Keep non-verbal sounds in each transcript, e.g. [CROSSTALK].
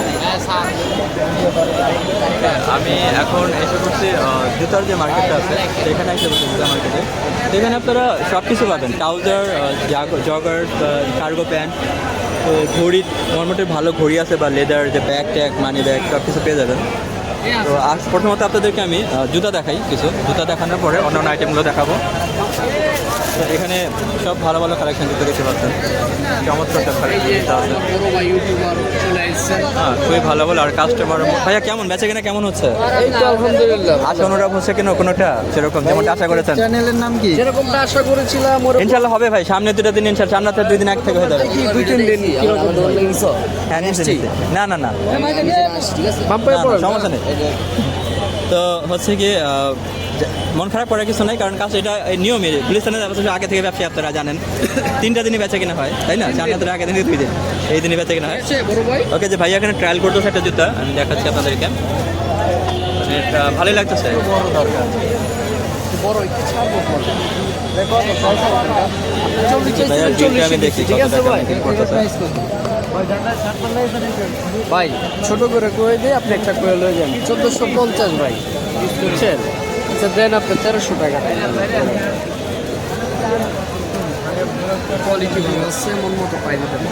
আমি আমি এখন এসে করছি জুতার যে মার্কেটটা আছে, সেখানে এসে করছি জুতা মার্কেটে সেখানে আপনারা সব কিছু পাবেন ট্রাউজার জগার কার্গো প্যান্ট তো ঘড়ি মোটামুটি ভালো ঘড়ি আছে বা লেদার যে ব্যাগ ট্যাগ মানি ব্যাগ সব কিছু পেয়ে যাবেন। তো আজ প্রথমত আপনাদেরকে আমি জুতা দেখাই কিছু। জুতা দেখানোর পরে অন্য আইটেমগুলো দেখাবো। এখানে সব ভালো ভালো কালেকশন জুতো দেখতে পাচ্ছেন চমৎকার কালেকশন জুতা আছে বড় ভাই ইউটিউবার চলে আসছে হ্যাঁ খুবই ভালো ভালো আর কাস্টমার ভাইয়া কেমন? বেচে কিনা কেমন হচ্ছে? আশা অনুরাগ হচ্ছে কিনা কোনোটা সেরকম যেমনটা আশা করেছেন। চ্যানেলের নাম কি? যেরকমটা আশা করেছিলাম ইনশাল্লাহ হবে ভাই সামনে দুটো দিন ইনশাল্লাহ সামনে তো দুই দিন এক থেকে হয়ে যাবে। দুই তিন দিন হ্যাঁ। না না না। ঠিক আছে। না, না, সমস্যা নেই। তো হচ্ছে কি মন খারাপ করার কিছু নাই কারণ কাজ এটা গুলিস্তানের ব্যবসা আগে থেকে ব্যবসায়ী আপনারা জানেন। তিনটা দিনই বেচা কিনা হয় তাই না? জান্নাতের আগে দিনই দুই দিন। এই দিনই বেচা কিনা হয়। ভাই? ওকে যে ভাইয়া এখানে ট্রায়াল করতেছে একটা জুতা আমি দেখাচ্ছি আপনাদেরকে। মানে এটা ভালোই লাগতেছে। আমি দেখি ঠিক আছে ভাই ছোট করে কয়ে দিয়ে আপনি একটা কয়ে লয়ে যান। চোদ্দোশো পঞ্চাশ ভাই বুঝছেন? আচ্ছা দেন আপনি তেরোশো টাকা। কোয়ালিটি ভালো আছে মন মতো পাই দেবেন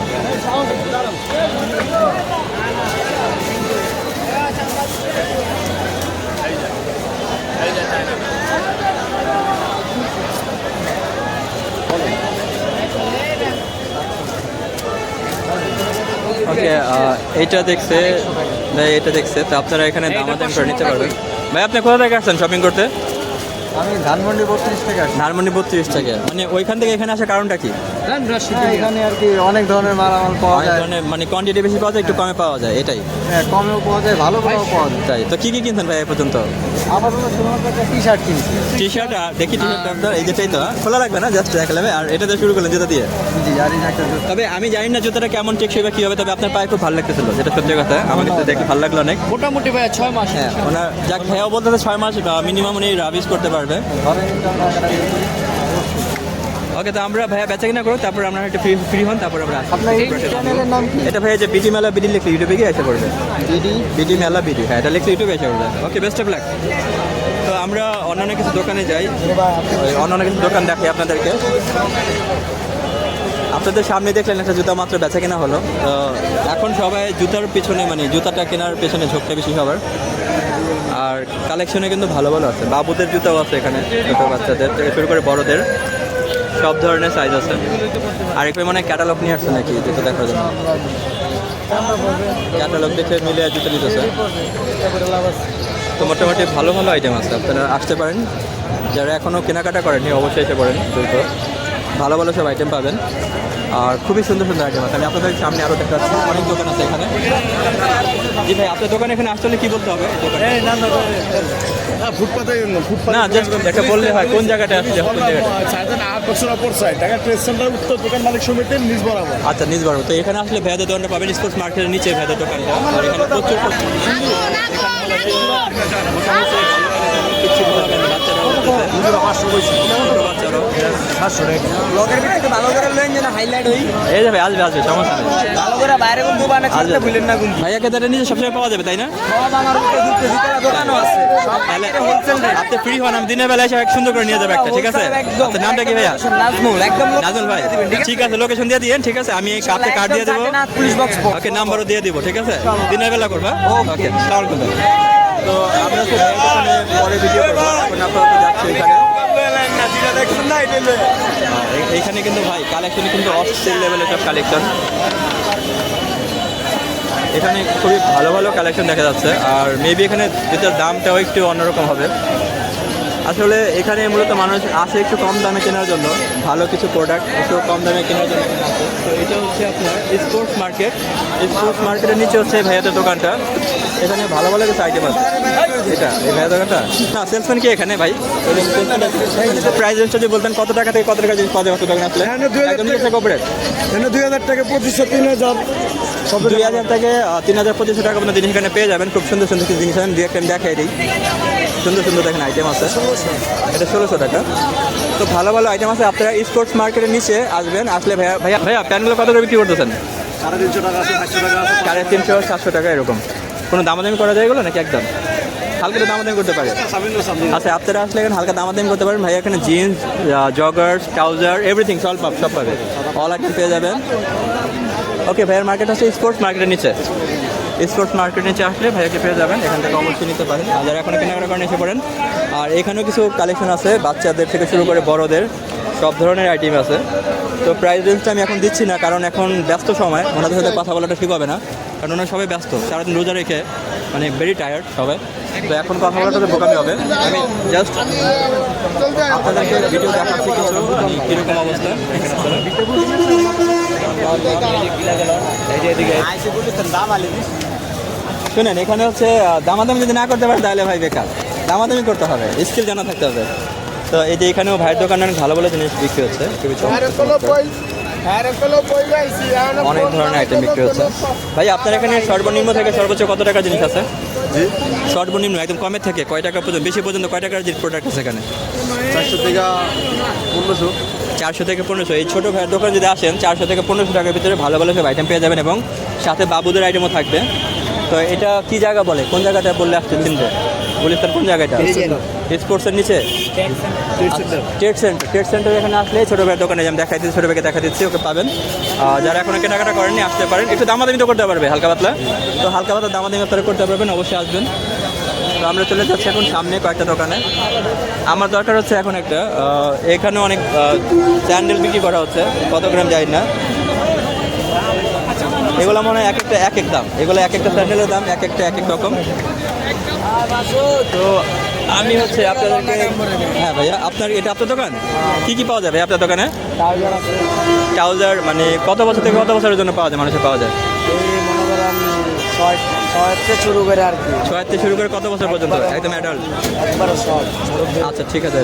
ওকে এইটা দেখছে ভাই এটা দেখছে তো আপনারা এখানে দামাদাম করে নিতে পারবেন। ভাই আপনি কোথা থেকে আসছেন শপিং করতে? আমি ধানমন্ডি বত্রিশ থেকে আসছি ধানমন্ডি বত্রিশ থেকে। মানে ওইখান থেকে এখানে আসার কারণটা কি? হ্যাঁ, এখানে আর কি অনেক ধরনের মালামাল পাওয়া যায়। ধরনের মানে কোয়ান্টিটি বেশি পাওয়া যায় একটু কমে পাওয়া যায় এটাই। হ্যাঁ কমেও পাওয়া যায় ভালো পাওয়া যায়। তাই তো কি কি কিনছেন ভাই এ পর্যন্ত? আপাতত শুধুমাত্র একটা টি শার্ট কিনছি। টি শার্ট দেখি টি শার্ট আপনার এই যেটাই তো হ্যাঁ? খোলা রাখবে না জাস্ট আর এটা দিয়ে শুরু করলেন জুতা দিয়ে? জি আর যে। তবে আমি জানি না জুতাটা কেমন টেকসই বা কি হবে তবে আপনার পায়ে খুব ভালো লাগতেছিল যেটা সত্যি কথা আমার কাছে দেখে ভালো লাগল অনেক। মোটামুটি ভাই ছয় মাস হ্যাঁ ওনার ভাইয়াও বলতে ছয় মাস মিনিমাম উনি রাবিস করতে পারবে। দিচ্ছি। ওকে তো আমরা ভাইয়া বেচা কিনা করো তারপর আমরা একটু ফ্রি ফ্রি হন তারপর আমরা আপনার এটা ভাইয়া যে বিডি মেলা বিডি লিখলে ইউটিউবে গিয়ে এসে পড়বে। বিডি বিডি মেলা বিডি হ্যাঁ এটা লিখলে ইউটিউবে এসে পড়বে। ওকে বেস্ট অফ লাক তো আমরা অন্যান্য কিছু দোকানে যাই। অন্যান্য কিছু দোকান দেখি আপনাদেরকে। আপনাদের সামনে দেখলেন একটা জুতা মাত্র বেচা কেনা হলো। এখন সবাই জুতার পিছনে মানে জুতাটা কেনার পেছনে ঝোঁকটা বেশি সবার। আর কালেকশনে কিন্তু ভালো ভালো আছে। বাবুদের জুতাও আছে এখানে, ছোটো বাচ্চাদের, থেকে শুরু করে বড়দের। সব ধরনের সাইজ আছে। আর একবার মানে ক্যাটালগ নিয়ে আসছে নাকি জুতো দেখার জন্য? ক্যাটালগ দেখে মিলে জুতো নিতেছে। তো মোটামুটি ভালো ভালো আইটেম আছে। আপনারা আসতে পারেন। যারা এখনও কেনাকাটা করেননি, অবশ্যই এসে পড়েন দ্রুত। ভালো ভালো সব আইটেম পাবেন। আর খুবই সুন্দর সুন্দর আইটেম আছে। আমি আপনাদের সামনে আরও দেখতে পাচ্ছি অনেক দোকান আছে এখানে। জি ভাই আপনার দোকানে এখানে আসতে হলে কী বলতে হবে? এই দোকানে? ফুটপাতে ফুটপাত না জাস্ট একটা বললে হয় কোন জায়গাটা আসছে জায়গাটা নিজ বরাবর। আচ্ছা তো এখানে আসলে ভেদার দোকানটা পাবেন স্পোর্টস মার্কেটের নিচে ভেদার দোকানটা। আর এখানে প্রচুর প্রচুর এই যাবে আসবে আসবে সমস্যা নেই। ভালো করে বাইরে কোন দোকানে আসবে। ভুলেন না কিন্তু। ভাইয়াকে তারা নিজে সবসময় পাওয়া যাবে তাই না? সব আমার উপরে দুটো ভিতরে দোকানও আছে। সব তাহলে হোলসেল রেট আপনি ফ্রি হন আমি দিনের বেলায় এসে সুন্দর করে নিয়ে যাবে একটা ঠিক আছে? আচ্ছা নামটা কি ভাইয়া? নাজমুল একদম নাজল ভাই ঠিক আছে? লোকেশন দিয়ে দিয়েন ঠিক আছে? আমি কাপে কার্ড দিয়ে দেবো। পুলিশ বক্স ওকে নাম্বারও দিয়ে দিব ঠিক আছে? দিনের বেলা করবা ওকে সালাম তো আমরা এখানে পরে ভিডিও এখন এইখানে কিন্তু ভাই কালেকশন কিন্তু অস্থির লেভেলের সব কালেকশন এখানে খুবই ভালো ভালো কালেকশন দেখা যাচ্ছে। আর মেবি এখানে যেটার দামটাও একটু অন্যরকম হবে। আসলে এখানে মূলত মানুষ আসে একটু কম দামে কেনার জন্য ভালো কিছু প্রোডাক্ট একটু কম দামে কেনার জন্য আসে। তো এটা হচ্ছে আপনার স্পোর্টস মার্কেট স্পোর্টস মার্কেটের নিচে হচ্ছে এই ভাইয়াদের দোকানটা। এখানে ভালো ভালো কিছু আইটেম আছে। এটা এই ভাইয়া দোকানটা? না সেলসম্যান কি এখানে ভাই? প্রাইস রেঞ্জটা যদি বলতেন কত টাকা থেকে কত টাকা যদি পাওয়া যাবে দোকানে আসলে? দুই হাজার টাকা- চেষ্টা এখানে দুই হাজার টাকা পঁচিশশো তিন হাজার। দুই হাজার থেকে তিন হাজার পঁচিশশো টাকা আপনার জিনিস এখানে পেয়ে যাবেন। খুব সুন্দর সুন্দর কিছু জিনিস আছেন দুই একটা দেখাই দিই। সুন্দর সুন্দর দেখেন আইটেম আছে। এটা ষোলোশো টাকা। তো ভালো ভালো আইটেম আছে, আপনারা স্পোর্টস মার্কেটের নিচে আসবেন, আসলে ভাইয়া ভাইয়া ভাইয়া, প্যান্টগুলো কত করে বিক্রি করতেছেন? সাড়ে তিনশো, সাতশো টাকা এরকম। কোনো দামাদামি করা যায় এগুলো নাকি একদম? হালকা দামাদামি করতে পারে। আচ্ছা আপনারা আসলে এখানে হালকা দামাদামি করতে পারেন। ভাই এখানে জিন্স জগার্স ট্রাউজার এভরিথিং সব পাব সব পাবে অল আইটেম পেয়ে যাবেন। ওকে ভাইয়ের মার্কেট আছে স্পোর্টস মার্কেটের নিচে। স্পোর্টস মার্কেটের নিচে আসলে ভাইয়াকে পেয়ে যাবেন, এখান থেকে অবশ্যই নিতে পারেন। আর যারা এখন কেনাকাটা করেন এসে পড়েন, আর এখানেও কিছু কালেকশন আছে, বাচ্চাদের থেকে শুরু করে বড়দের, সব ধরনের আইটেম আছে। তো প্রাইস রেঞ্জটা আমি এখন দিচ্ছি না, কারণ এখন ব্যস্ত সময়, ওনাদের সাথে কথা বলাটা ঠিক হবে না, কারণ ওনারা সবাই ব্যস্ত, সারাদিন রোজা রেখে মানে ভেরি টায়ার্ড সবাই। তো এখন কথা বলাটা তো বোকামি হবে। আমি জাস্ট আপনাদেরকে ভিডিও দেখাচ্ছি কিছু মানে কীরকম অবস্থা। শুনেন এখানে হচ্ছে দামাদামি যদি না করতে পারে তাহলে ভাই বেকার। দামাদামি করতে হবে স্কিল জানা থাকতে হবে। তো এই যে এখানেও ভাইয়ের দোকানে অনেক ভালো ভালো জিনিস বিক্রি হচ্ছে। অনেক ধরনের আইটেম বিক্রি হচ্ছে। ভাই আপনার এখানে সর্বনিম্ন থেকে সর্বোচ্চ কত টাকা জিনিস আছে? জি। সর্বনিম্ন একদম কমের থেকে কয় টাকা পর্যন্ত বেশি পর্যন্ত কয় টাকার যে প্রোডাক্ট আছে এখানে? চারশো থেকে পনেরোশো। চারশো থেকে পনেরোশো। এই ছোটো ভাইয়ের দোকানে যদি আসেন চারশো থেকে পনেরোশো টাকার ভিতরে ভালো ভালো সব আইটেম পেয়ে যাবেন এবং সাথে বাবুদের আইটেমও থাকবে। তো এটা কি জায়গা বলে? কোন জায়গাটা বললে আসছে চিনতে গুলিস্তান কোন জায়গাটা? স্পোর্টসের নিচে? ট্রেড সেন্টার ট্রেড সেন্টার এখানে আসলে ছোটো ভাইয়ের দোকানে যেমন দেখাই দিচ্ছি ছোটো ভাইকে দেখা দিচ্ছি ওকে পাবেন। আর যারা এখনও কেনাকাটা করেননি আসতে পারেন। একটু দামাদামি তো করতে পারবে হালকা পাতলা। তো হালকা পাতলা দামাদামি আপনারা করতে পারবেন অবশ্যই আসবেন। তো আমরা চলে যাচ্ছি এখন সামনে কয়েকটা দোকানে। আমার দরকার হচ্ছে এখন একটা এখানে অনেক স্যান্ডেল বিক্রি করা হচ্ছে কত গ্রাম যাই না। এগুলো মনে হয় এক একটা এক এক দাম। এগুলো এক একটা প্যান্ডেলের দাম, এক একটা এক এক রকম। তো আমি হচ্ছে আপনাদেরকে হ্যাঁ ভাইয়া, আপনার এটা আপনার দোকান? কি কি পাওয়া যাবে আপনার দোকানে? ট্রাউজার মানে কত বছর থেকে কত বছরের জন্য পাওয়া যায়, মানুষের পাওয়া যায়? শুরু করে আর কি। ছয় শুরু করে কত বছর পর্যন্ত? একদম অ্যাডাল্ট একবারে সব আচ্ছা ঠিক আছে।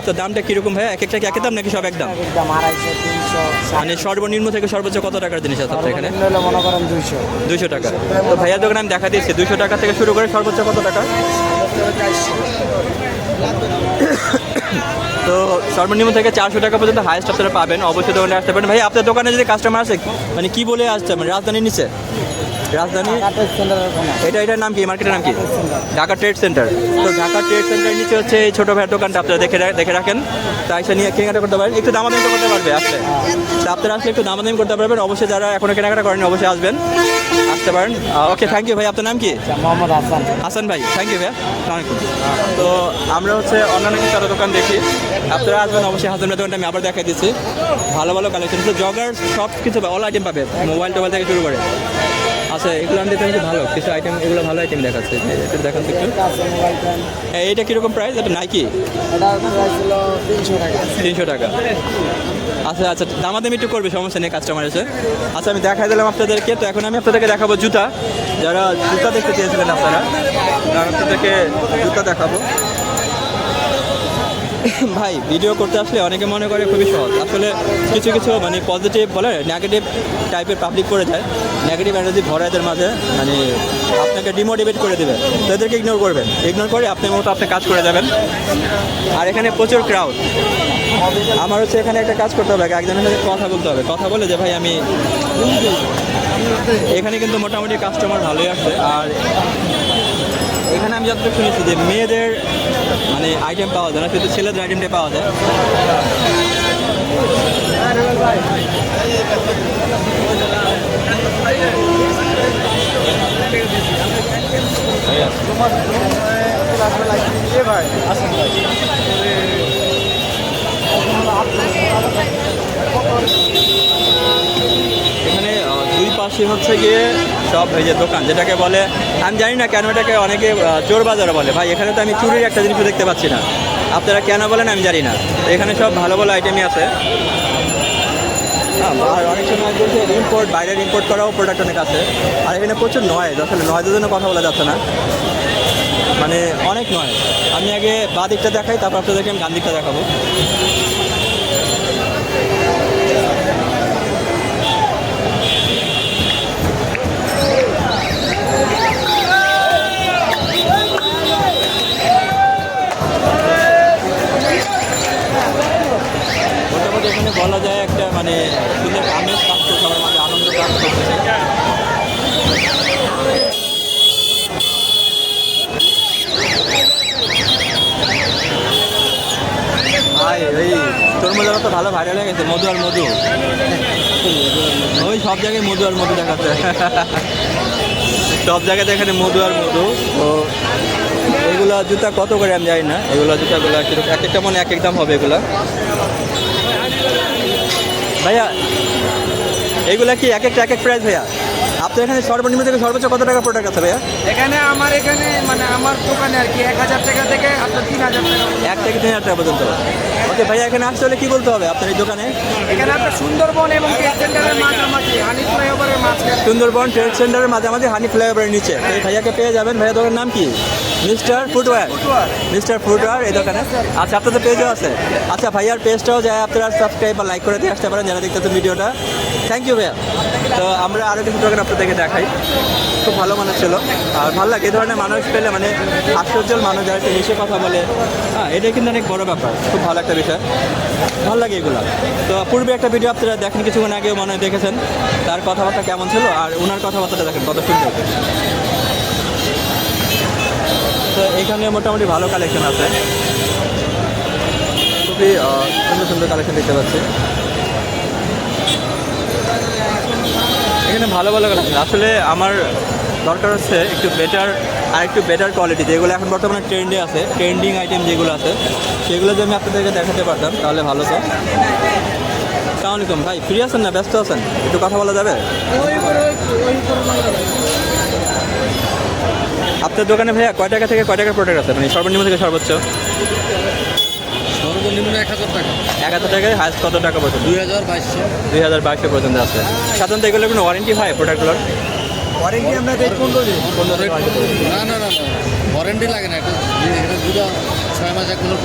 আপনার দামটা কীরকম এক একটা কি একই দাম নাকি সব একদম? একদম আড়াইশো তিনশো মানে সর্বনিম্ন থেকে সর্বোচ্চ কত টাকার জিনিস আছে আপনার এখানে? মনে করেন দুইশো। টাকা। তো ভাইয়ার দোকানে আমি দেখা দিচ্ছি। দুশো টাকা থেকে শুরু করে সর্বোচ্চ কত টাকা? তো সর্বনিম্ন থেকে চারশো টাকা পর্যন্ত হাইস্ট আপনারা পাবেন। অবশ্যই দোকানে আসতে পারেন। ভাই আপনার দোকানে যদি কাস্টমার আসে মানে কি বলে আসছে? মানে রাজধানীর নিচে? রাজধানী? এটা এটার নাম কি? মার্কেটের নাম কি? ঢাকা ট্রেড সেন্টার তো ঢাকা ট্রেড সেন্টারের নিচে হচ্ছে এই ছোটো ভাইয়ের দোকানটা আপনারা দেখে দেখে রাখেন। তাই সে নিয়ে কেনাকাটা করতে পারেন। একটু দামাদামি করতে পারবে আসলে। তো আপনারা আসলে একটু দামাদামি করতে পারবেন। অবশ্যই যারা এখনও কেনাকাটা করেন অবশ্যই আসবেন। আসতে পারেন। ওকে থ্যাংক ইউ ভাই। আপনার নাম কি? মোহাম্মদ হাসান। হাসান ভাই। থ্যাংক ইউ ভাই আসসালামাইকুম তো আমরা হচ্ছে অন্যান্য কিছু আরও দোকান দেখি। আপনারা আসবেন অবশ্যই হাসান ভাই দোকানটা আমি আবার দেখাই দিচ্ছি। ভালো ভালো কালেকশন জগার সব কিছু অল আইটেম পাবে মোবাইল টোবাইল থেকে শুরু করে। আচ্ছা এগুলো আমি দেখতে ভালো কিছু আইটেম এগুলো ভালো আইটেম দেখাচ্ছে। একটু দেখাচ্ছে একটু। এইটা কীরকম প্রাইস এটা নাইকি এটা প্রাইস ছিল তিনশো টাকা। তিনশো টাকা। আচ্ছা আচ্ছা দামাদামি একটু করবে সমস্যা নেই কাস্টমার এসে। আচ্ছা আমি দেখাই দিলাম আপনাদেরকে। তো এখন আমি আপনাদেরকে দেখাবো জুতা। যারা জুতা দেখতে চেয়েছিলেন আপনারা আপনাদেরকে জুতা দেখাবো। [LAUGHS] ভাই ভিডিও করতে আসলে অনেকে মনে করে খুবই সহজ। আসলে কিছু কিছু মানে পজিটিভ বলে নেগেটিভ টাইপের পাবলিক করে যায়। নেগেটিভ এনার্জি ভরা এদের মাঝে মানে আপনাকে ডিমোটিভেট করে দেবে। তো এদেরকে ইগনোর করবেন। ইগনোর করে আপনি মতো আপনি কাজ করে যাবেন। আর এখানে প্রচুর ক্রাউড আমার হচ্ছে এখানে একটা কাজ করতে হবে। একজনের সাথে কথা বলতে হবে। কথা বলে যে, ভাই, আমি এখানে কিন্তু মোটামুটি কাস্টমার ভালোই আসছে। আর এখানে আমি যতটুকু শুনেছি যে, মেয়েদের মানে আইটেম পাওয়া যায় না শুধু ছেলেদের আইটেমটাই পাওয়া যায়। এখানে আহ, দুই পাশে হচ্ছে গিয়ে সব এই যে দোকান, যেটাকে বলে, আমি জানি না কেন এটাকে অনেকে চোর বাজারও বলে। ভাই, এখানে তো আমি চুরির একটা জিনিসও দেখতে পাচ্ছি না। আপনারা কেন বলেন আমি জানি না। এখানে সব ভালো ভালো আইটেমই আছে। আর অনেক সময় বলছে ইম্পোর্ট বাইরের ইম্পোর্ট করাও প্রোডাক্ট অনেক আছে। আর এখানে প্রচুর নয় আসলে নয়েজের জন্য কথা বলা যাচ্ছে না। মানে অনেক নয় আমি আগে বা দিকটা দেখাই, তারপর আপনাদেরকে আমি ডান দিকটা দেখাবো। বলা যায় একটা মানে সুন্দর আমেজ কাজ করছে আমার মাঝে আনন্দ কাজ ভাই ওই তরমুজের তো ভালো ভাইরাল হয়ে গেছে, মধু আর মধু। ওই সব জায়গায় মধু আর মধু দেখাচ্ছে। সব জায়গাতে এখানে মধু আর মধু। তো এগুলা জুতা কত করে আমি জানি না, এগুলা জুতাগুলো এক একটা মনে এক এক দাম হবে এগুলা। ভাইয়া এগুলা কি এক একটা এক এক প্রাইস ভাইয়া? আপনার এখানে সর্বনিম্ন থেকে সর্বোচ্চ কত টাকা প্রোডাক্ট আছে ভাইয়া? এখানে আমার এখানে মানে আমার দোকানে আর কি এক হাজার টাকা থেকে আপনার তিন হাজার টাকা এক থেকে তিন হাজার টাকা পর্যন্ত। ওকে ভাইয়া এখানে আসতে হলে কি বলতে হবে আপনার এই দোকানে? এখানে আপনার সুন্দরবন এবং ট্রেড সেন্টারের মাঝামাঝি হানি ফ্লাইওভারের মাঝখানে। সুন্দরবন ট্রেড সেন্টারের মাঝামাঝি হানি ফ্লাইওভারের নিচে। এই ভাইয়াকে পেয়ে যাবেন। ভাইয়া দোকানের নাম কি? মিস্টার ফুটওয়্যার মিস্টার ফুটওয়্যার এই দোকানে। আচ্ছা আপনাদের পেজও আছে। আচ্ছা ভাইয়ার পেজটাও যায় আপনারা সাবস্ক্রাইব বা লাইক করে দিয়ে আসতে পারেন, যারা দেখতেছেন ভিডিওটা। থ্যাংক ইউ ভাইয়া। তো আমরা আরও কিছু দোকান আপনাদেরকে দেখাই। খুব ভালো মানুষ ছিল। আর ভালো লাগে, এই ধরনের মানুষ পেলে মানে হাস্যোজ্জ্বল মানুষ যারা একটু মিশে কথা বলে। হ্যাঁ এটা কিন্তু অনেক বড় ব্যাপার। খুব ভালো একটা বিষয়। ভালো লাগে এগুলো। তো পূর্বে একটা ভিডিও আপনারা দেখেন, কিছুক্ষণ আগেও মনে দেখেছেন। তার কথাবার্তা কেমন ছিল? আর ওনার কথাবার্তাটা দেখেন, কত সুন্দর। তো এখানে মোটামুটি ভালো কালেকশন আছে খুবই সুন্দর সুন্দর কালেকশন দেখতে পাচ্ছি এখানে ভালো ভালো কালেকশন আসলে আমার দরকার হচ্ছে একটু বেটার আর একটু বেটার কোয়ালিটি যেগুলো এখন বর্তমানে ট্রেন্ডে আছে ট্রেন্ডিং আইটেম যেগুলো আছে সেগুলো যদি আমি আপনাদেরকে দেখাতে পারতাম তাহলে ভালো তো সালাম আলাইকুম ভাই ফ্রি আছেন না ব্যস্ত আছেন একটু কথা বলা যাবে আপনার দোকানে ভাইয়া কয় টাকা থেকে কয় টাকার প্রোডাক্ট আছে? মানে সর্বনিম্ন থেকে সর্বোচ্চ? সর্বনিম্ন এক হাজার টাকা। এক হাজার টাকায় হাইস্ট কত টাকা পর্যন্ত? দুই হাজার বাইশশো। দুই হাজার বাইশশো পর্যন্ত আছে। সাধারণত এগুলো কোনো ওয়ারেন্টি হয় প্রোডাক্টগুলোর ওয়ারেন্টি আমরা দেই পনেরো দিন না না না ওয়ারেন্টি লাগে না এটা এটা দুটো ছয় মাস এক বছর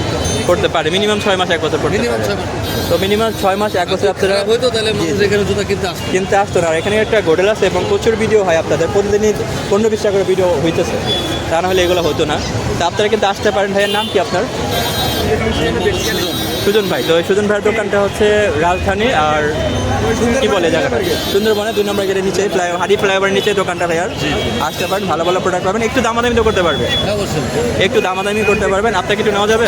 করতে পারে মিনিমাম ছয় মাস এক বছর করতে মিনিমাম ছয় মাস। তো মিনিমাম ছয় মাস এক বছর আপনারা হইতো তাহলে মানুষ এখানে জুতা কিনতে আসতো কিনতে আসতো না। এখানে একটা হোটেল আছে এবং প্রচুর ভিডিও হয় আপনাদের। প্রতিদিনই পনেরো বিশ করে ভিডিও হইতেছে। তা না হলে এগুলো হতো না। তা আপনারা কিন্তু আসতে পারেন। ভাইয়ের নাম কি আপনার? সুজন ভাই তো সুজন ভাইয়ের দোকানটা হচ্ছে রাজধানী আর কি বলে জায়গাটা? সুন্দরবনে দুই নম্বর গেটের নিচে ফ্লাই হাডি ফ্লাইওভারের নিচে দোকানটা ভাইয়ার। আসতে পারেন ভালো ভালো প্রোডাক্ট পাবেন। একটু দামাদামি তো করতে পারবে। হ্যাঁ, একটু দামাদামি করতে পারবেন। আপনাকে একটু নেওয়া যাবে?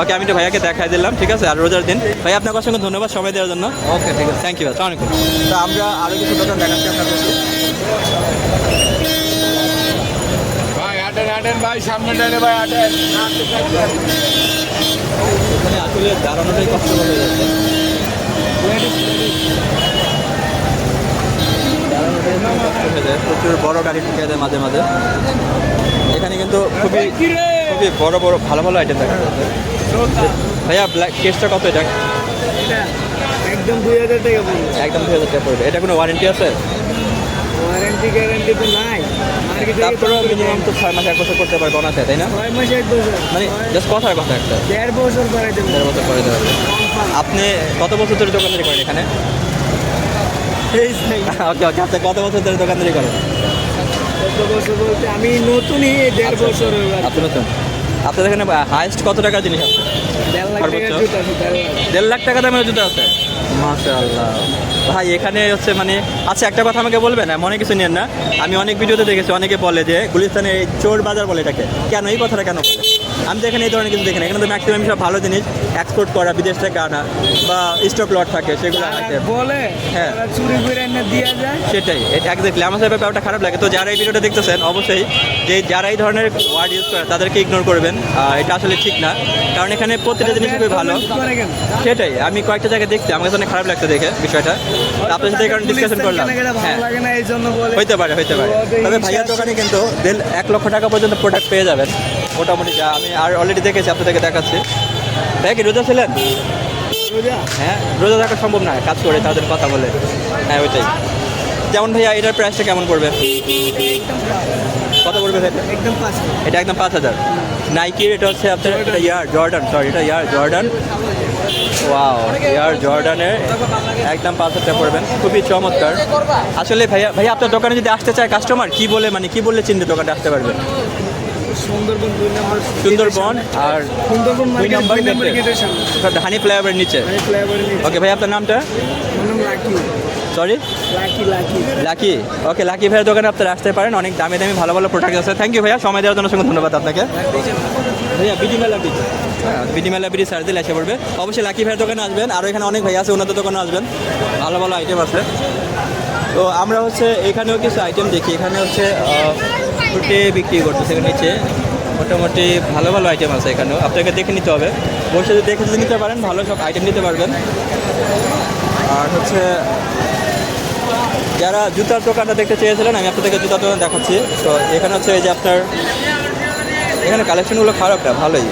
ওকে আমি তো ভাইয়াকে দেখাই দিলাম ঠিক আছে? আর রোজার দিন। ভাই আপনার অসংখ্য ধন্যবাদ সময় দেওয়ার জন্য। ওকে ঠিক আছে। থ্যাংক ইউ আসসালামু আলাইকুম। তো আমরা আরও কিছু দোকান দেখাচ্ছি আপনাদেরকে ভাই সামনে ভাই আসলে দাঁড়ানোটাই কষ্ট হয়ে যাচ্ছে প্রচুর বড় গাড়ি ঢুকে যায় মাঝে মাঝে। এখানে কিন্তু খুবই খুবই বড় বড় ভালো ভালো আইটেম দেখা যাচ্ছে। ভাইয়া ব্ল্যাক কেসটা কত এটা? একদম দুই হাজার টাকা একদম দুই হাজার টাকা পড়বে। এটা কোনো ওয়ারেন্টি আছে? ওয়ারেন্টি গ্যারান্টি তো নাই। তারপরেও মিনিমাম তো ছয় মাস এক বছর করতে পারবে অনাথে তাই না? ছয় মাস এক বছর। মানে জাস্ট কথার কথা একটা। দেড় বছর করাই দেবো। দেড় বছর করে দেবে। আপনি কত বছর ধরে দোকানদারি করেন এখানে? ওকে ওকে আপনি কত বছর ধরে দোকানদারি করেন? কত বছর বলতে আমি নতুনই দেড় বছর আপনি নতুন? আপনাদের এখানে হাইস্ট কত টাকার জিনিস আছে? দেড় লাখ? জুতা আছে, দেড় লাখ। দেড় লাখ টাকা দামের জুতো আছে? মাশাআল্লাহ। ভাই, এখানে হচ্ছে মানে আচ্ছা একটা কথা আমাকে বলবে না? মনে কিছু নেন না? আমি অনেক ভিডিওতে দেখেছি, অনেকে বলে যে গুলিস্তানে চোর বাজার বলে এটাকে। কেন? এই কথাটা কেন আমি তো এখানে এই ধরনের কিছু দেখি না। এখানে তো ম্যাক্সিমাম সব ভালো জিনিস এক্সপোর্ট করা বিদেশ থেকে আনা বা স্টক লট থাকে সেগুলো বলে হ্যাঁ। চুরি করে এনে দিয়া যায়। সেটাই আমার সাথে ব্যাপারটা খারাপ লাগে। তো যারা এই ভিডিওটা দেখতেছেন অবশ্যই যে যারা এই ধরনের ওয়ার্ড ইউজ করে তাদেরকে ইগনোর করবেন। এটা আসলে ঠিক না। কারণ এখানে প্রত্যেকটা জিনিস খুবই ভালো। সেটাই আমি কয়েকটা জায়গায় দেখছি। আমার কাছে অনেক খারাপ লাগছে দেখে বিষয়টা। আপনার সাথে কারণে ডিসকাশন করলাম। হ্যাঁ। হইতে পারে হইতে পারে। তবে ভাইয়ার দোকানে কিন্তু এক লক্ষ টাকা পর্যন্ত প্রোডাক্ট পেয়ে যাবেন। মোটামুটি যা আমি আর অলরেডি দেখেছি আপনাদেরকে দেখাচ্ছি। ভাই কি রোজা ছিলেন? হ্যাঁ রোজা থাকা সম্ভব না কাজ করে তাদের কথা বলে। হ্যাঁ ওইটাই। যেমন ভাইয়া এটার প্রাইসটা কেমন পড়বে? কত পড়বে? একদম পাঁচ এটা একদম পাঁচ হাজার। নাইকির এটা হচ্ছে আপনার এটা ইয়ার জর্ডান সরি এটা ইয়ার জর্ডান ওয়াও ইয়ার জর্ডানের একদম পাঁচ হাজার পড়বেন। খুবই চমৎকার। আসলে ভাইয়া ভাইয়া আপনার দোকানে যদি আসতে চায় কাস্টমার কি বলে মানে কি বললে চিনতে দোকানে আসতে পারবে? সুন্দরবন সুন্দরবন আর সুন্দরবন দুই নাম্বার হানি ফ্লাইওভারের নিচে। ওকে ভাই আপনার নামটা? Sorry lucky. ওকে লাকি ভাইয়ের দোকানে আপনারা আসতে পারেন। অনেক দামি দামি ভালো ভালো প্রোডাক্ট আছে। থ্যাংক ইউ ভাইয়া। সময় দেওয়ার জন্য অসংখ্য ধন্যবাদ আপনাকে। ভাইয়া বিডি মেলা বিডি। হ্যাঁ বিডি মেলা বিডি সার্চ দিলে এসে পড়বে। অবশ্যই লাকি ভাইয়ের দোকানে আসবেন। আর এখানে অনেক ভাই আছে ওনাদের দোকানে আসবেন। ভালো ভালো আইটেম আছে। তো আমরা হচ্ছে এখানেও কিছু আইটেম দেখি। এখানে হচ্ছে ফুটে বিক্রি করতেছে এখানে নিচে। মোটামুটি ভালো ভালো আইটেম আছে এখানেও। আপনাকে দেখে নিতে হবে। বসে দেখে যদি নিতে পারেন, ভালো সব আইটেম নিতে পারবেন। আর হচ্ছে, যারা জুতার দোকানটা দেখতে চেয়েছিলেন, আমি আপনাদেরকে জুতার দোকান দেখাচ্ছি। তো এখানে হচ্ছে এই যে আপনার, এখানে কালেকশনগুলো খারাপ না, ভালোই।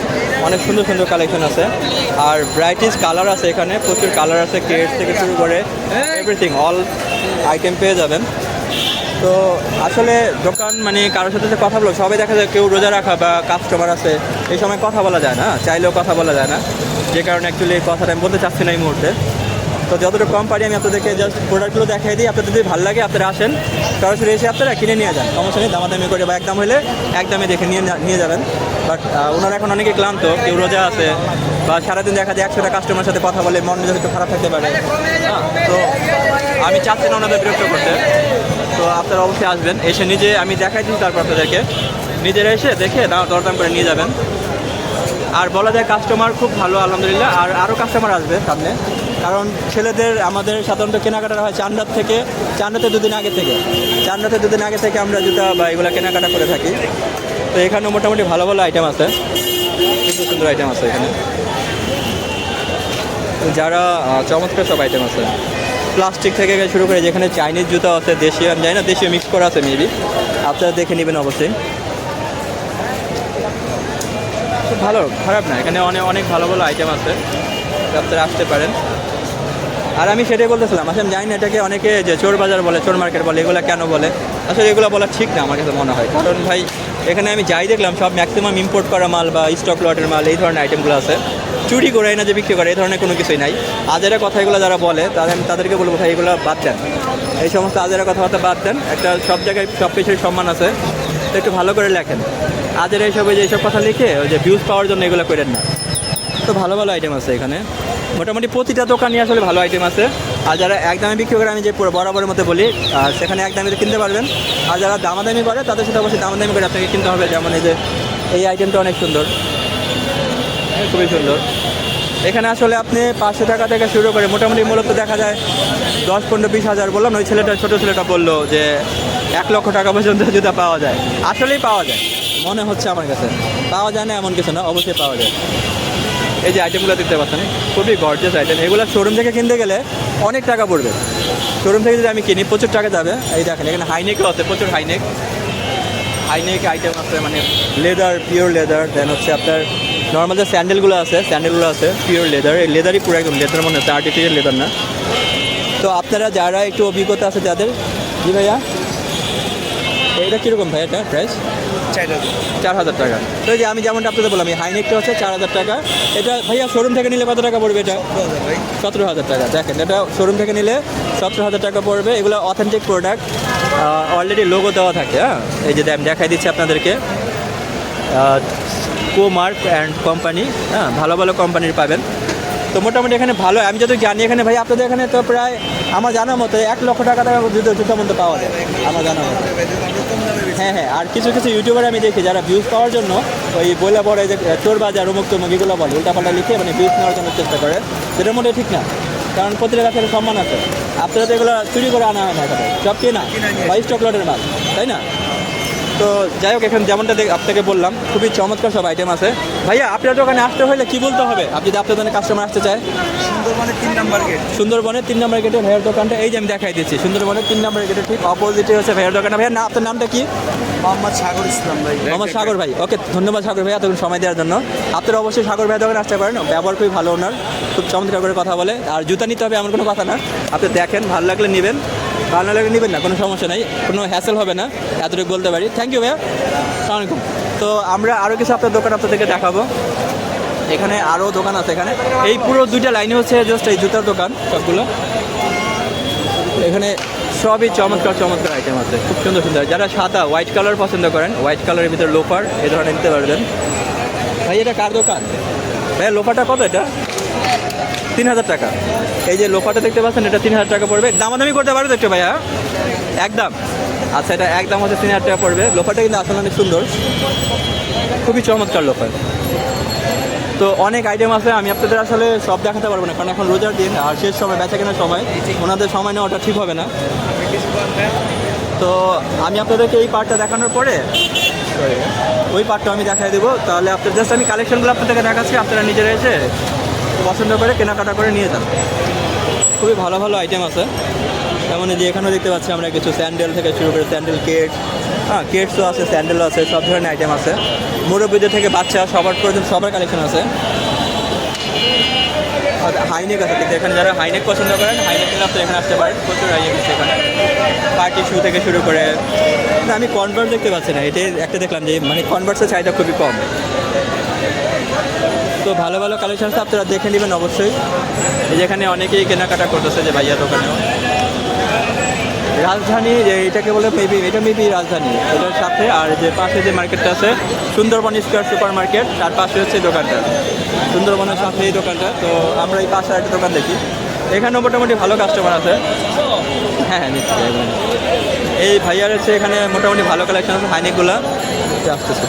অনেক সুন্দর সুন্দর কালেকশন আছে। আর ব্রাইটিস কালার আছে এখানে। প্রচুর কালার আছে কেট থেকে শুরু করে এভরিথিং অল আইটেম পেয়ে যাবেন। তো আসলে দোকান মানে কারোর সাথে যে কথা বলো সবাই দেখা যায় কেউ রোজা রাখা বা কাস্টমার আছে এই সময় কথা বলা যায় না চাইলেও কথা বলা যায় না। যে কারণে অ্যাকচুয়ালি এই কথাটা আমি বলতে চাচ্ছি না এই মুহূর্তে। তো যতটুকু কম পারি আমি আপনাদেরকে জাস্ট প্রোডাক্টগুলো দেখাই দিই আপনাদের যদি ভালো লাগে আপনারা আসেন সরাসরি এসে আপনারা কিনে নিয়ে যান সমস্যা নেই দামাদামি করে বা একদম হলে একদমে দেখে নিয়ে নিয়ে যাবেন। বাট ওনারা এখন অনেকে ক্লান্ত কেউ রোজা আছে বা সারাদিন দেখা যায় একশোটা কাস্টমার সাথে কথা বলে মন মেজাজ একটু খারাপ থাকতে পারে। হ্যাঁ, তো আমি চাচ্ছি না ওনাদের বিরক্ত করতে। তো আপনারা অবশ্যই আসবেন। এসে নিজে আমি দেখাই দিই তারপর আপনাদেরকে। নিজেরা এসে দেখে দাম দরদাম করে নিয়ে যাবেন। আর বলা যায় কাস্টমার খুব ভালো, আলহামদুলিল্লাহ। আর আরও কাস্টমার আসবে সামনে। কারণ ছেলেদের আমাদের সাধারণত কেনাকাটা হয় চান্দার থেকে, চান্দাতে দুদিন আগে থেকে। চান্দাতে দুদিন আগে থেকে আমরা জুতা বা এগুলো কেনাকাটা করে থাকি। তো এখানে মোটামুটি ভালো ভালো আইটেম আছে। সুন্দর সুন্দর আইটেম আছে এখানে। যারা চমৎকার সব আইটেম আছে। প্লাস্টিক থেকে শুরু করে যেখানে চাইনিজ জুতো আছে, দেশীয়, আমি জানি না, দেশীয় মিক্স করা আছে মেবি আপনারা দেখে নেবেন অবশ্যই। খুব ভালো, খারাপ না, এখানে অনেক অনেক ভালো ভালো আইটেম আছে, আপনারা আসতে পারেন। আর আমি সেটাই বলতেছিলাম, আসলে জানি না এটাকে অনেকে যে চোর বাজার বলে, চোর মার্কেট বলে, এগুলো কেন বলে? আসলে এগুলো বলা ঠিক না, আমার কাছে মনে হয়। কারণ ভাই, এখানে আমি যাই দেখলাম, সব ম্যাক্সিমাম ইম্পোর্ট করা মাল বা স্টক লটের মাল, এই ধরনের আইটেমগুলো আছে। চুরি করে না যে বিক্রি করে, এই ধরনের কোনো কিছুই নাই। আজেরা কথা এগুলো যারা বলে, তাদের আমি তাদেরকে বলব ভাই, এগুলো বাদ দেন। এই সমস্ত আজেরা কথাবার্তা বাদ দেন। একটা সব জায়গায় সব কিছুর সম্মান আছে। তো একটু ভালো করে লেখেন। আজের এইসব যে এইসব কথা লিখে, ওই যে ভিউজ পাওয়ার জন্য এগুলো করেন না। তো ভালো ভালো আইটেম আছে এখানে। মোটামুটি প্রতিটা দোকানই আসলে ভালো আইটেম আছে। আর যারা একদমে বিক্রি করে, আমি যে বরাবরের মধ্যে বলি সেখানে একদমে কিনতে পারবেন। আর যারা দামাদামি করে, তাদের সাথে অবশ্যই দামাদামি করে আপনাকে কিনতে হবে। যেমন এই যে, এই আইটেমটা অনেক সুন্দর। খুবই সুন্দর। এখানে আসলে আপনি পাঁচশো টাকা থেকে শুরু করে মোটামুটি মূলত দেখা যায় দশ, পনেরো, বিশ হাজার বললাম, ওই ছেলেটা, ছোটো ছেলেটা বলল যে এক লক্ষ টাকা পর্যন্ত জুতা পাওয়া যায়। আসলেই পাওয়া যায়। মনে হচ্ছে আমার কাছে। পাওয়া যায় না এমন কিছু না, অবশ্যই পাওয়া যায়। এই যে আইটেমগুলো দেখতে পাচ্ছেন, খুবই গর্জিয়াস আইটেম এগুলো শোরুম থেকে কিনতে গেলে অনেক টাকা পড়বে। শোরুম থেকে যদি আমি কিনি, প্রচুর টাকা যাবে। এই দেখেন, এখানে হাইনেকও আছে, প্রচুর হাইনেক হাইনেক আইটেম আছে মানে লেদার পিওর লেদার দেন হচ্ছে আপনার নর্মাল যে স্যান্ডেলগুলো আছে স্যান্ডেলগুলো আছে পিওর লেদার এই লেদারই পুরো একদম লেদার মনে হচ্ছে আর্টিফিশিয়াল লেদার না। তো আপনারা যারা একটু অভিজ্ঞতা আছে যাদের জি ভাইয়া? এটা কীরকম ভাই এটা প্রাইস চার হাজার। টাকা। তো এই যে আমি যেমনটা আপনাদের বললাম এই হাইনেকটা হচ্ছে চার হাজার টাকা। এটা ভাইয়া শোরুম থেকে নিলে কত টাকা পড়বে এটা? সতেরো হাজার টাকা দেখেন এটা শোরুম থেকে নিলে সতেরো হাজার টাকা পড়বে। এগুলো অথেন্টিক প্রোডাক্ট অলরেডি লোগো দেওয়া থাকে হ্যাঁ? এই যে আমি দেখাই দিচ্ছি আপনাদেরকে। কোমার্ক অ্যান্ড কোম্পানি হ্যাঁ ভালো ভালো কোম্পানির পাবেন। তো মোটামুটি এখানে ভালো। আমি যত জানি এখানে ভাই আপনাদের এখানে তো প্রায় আমার জানা মতো এক লক্ষ টাকা টাকা জুতো জুতো মতো পাওয়া যায় আমার জানা মতো। হ্যাঁ হ্যাঁ আর কিছু কিছু ইউটিউবার আমি দেখি যারা ভিউজ পাওয়ার জন্য ওই বলে পড়ে যে চোর বাজার অমুক তমুক এগুলো বলে উল্টাপাল্টা লিখে মানে ভিউজ নেওয়ার জন্য চেষ্টা করে। সেটার মধ্যে ঠিক না কারণ প্রতিটা গাছের সম্মান আছে। আপনারা তো এগুলো চুরি করে আনা হয় না সব কেনা বা স্টক লটের মাল তাই না? তো যাই হোক এখন যেমনটা দেখ- আপনাকে বললাম খুবই চমৎকার সব আইটেম আছে। ভাইয়া আপনার দোকানে আসতে হলে কি বলতে হবে? আপনি যদি আপনার দোকানে কাস্টমার আসতে চায়। সুন্দরবনের তিন নাম্বার গেট সুন্দরবনের তিন নম্বর গেটে ভাইয়ের দোকানটা এই যে আমি দেখাই দিচ্ছি। সুন্দরবনের তিন নম্বর গেটে ঠিক অপোজিটে হচ্ছে ভাইয়ের দোকানটা। ভাইয়া না আপনার নামটা কি? মোহাম্মদ সাগর ইসলাম ভাই। আমার সাগর ভাই। ওকে ধন্যবাদ সাগর ভাই এতক্ষণ সময় দেওয়ার জন্য। আপনারা অবশ্যই সাগর ভাই দোকানে আসতে পারেন। ব্যবহার খুবই ভালো ওনার। খুব চমৎকার করে কথা বলে। আর জুতা নিতে হবে এমন কোনো কথা না। আপনি দেখেন ভালো লাগলে নেবেন। ভালো না লাগলে নেবেন না, কোনো সমস্যা নাই, কোনো হ্যাসেল হবে না, এতটুকু বলতে পারি। থ্যাংক ইউ ভাইয়া সালাম আলাইকুম। তো আমরা আরও কিছু আপনার দোকান আপনাদেরকে দেখাবো। এখানে আরও দোকান আছে এখানে। এই পুরো দুইটা লাইনে হচ্ছে জাস্ট এই জুতার দোকান, সবগুলো। এখানে সবই চমৎকার চমৎকার আইটেম আছে। খুব সুন্দর সুন্দর। যারা সাদা হোয়াইট কালার পছন্দ করেন হোয়াইট কালারের ভিতরে লোফার এই ধরনের নিতে পারবেন। ভাই, এটা কার দোকান? ভাই লোফারটা কত এটা? তিন হাজার টাকা। এই যে লোফাটা দেখতে পাচ্ছেন, এটা তিন হাজার টাকা পড়বে। দামাদামি করতে পারবে তো একটু ভাইয়া? একদম। আচ্ছা এটা একদম হচ্ছে তিন হাজার টাকা পড়বে। লোফাটা কিন্তু আসলে অনেক সুন্দর। খুবই চমৎকার লোফার তো অনেক আইটেম আছে, আমি আপনাদের আসলে সব দেখাতে পারব না, কারণ এখন রোজার দিন, আর শেষ সময়, বেচা কেনার সময়। ওনাদের সময় নেওয়াটা ঠিক হবে না। তো আমি আপনাদেরকে এই পার্টটা দেখানোর পরে ওই পার্টটা আমি দেখাই দেবো। তাহলে আপনার জাস্ট আমি কালেকশনগুলো আপনাদেরকে দেখাচ্ছি, আপনারা নিজেরা এসে পছন্দ করে কেনাকাটা করে নিয়ে যান খুবই ভালো ভালো আইটেম আছে। যেমন যে এখানেও দেখতে পাচ্ছি আমরা কিছু স্যান্ডেল থেকে শুরু করে স্যান্ডেল কেট হ্যাঁ কেটসও আছে স্যান্ডেলও আছে সব ধরনের আইটেম আছে। মুরব্বীদের থেকে বাচ্চা সবার প্রয়োজন সবার কালেকশন আছে। হাইনেক আছে কিন্তু এখানে যারা হাইনেক পছন্দ করেন হাইনেক নিলে আপনি এখানে আসতে পারেন প্রচুর হাইনেক আছে এখানে। পার্টি শু থেকে শুরু করে না, আমি কনভার্ট দেখতে পাচ্ছি না এটাই একটা দেখলাম যে মানে কনভার্সের চাহিদা খুবই কম। তো ভালো ভালো কালেকশন আপনারা দেখে নেবেন অবশ্যই। যেখানে অনেকেই কেনাকাটা করতেছে যে ভাইয়া দোকানেও। রাজধানী, যে এটাকে বলে মেবি, এটা মেবি রাজধানী, এটার সাথে। আর যে পাশে যে মার্কেটটা আছে, সুন্দরবন স্কোয়ার সুপার মার্কেট, তার পাশে হচ্ছে দোকানটা। সুন্দরবনের সাথে এই দোকানটা, তো আমরা এই পাশে একটা দোকান দেখি। এখানেও মোটামুটি ভালো কাস্টমার আছে। হ্যাঁ হ্যাঁ নিশ্চয়ই এই ভাইয়ার হচ্ছে এখানে মোটামুটি ভালো কালেকশন আছে, হাইনেকগুলা। আসতেছে।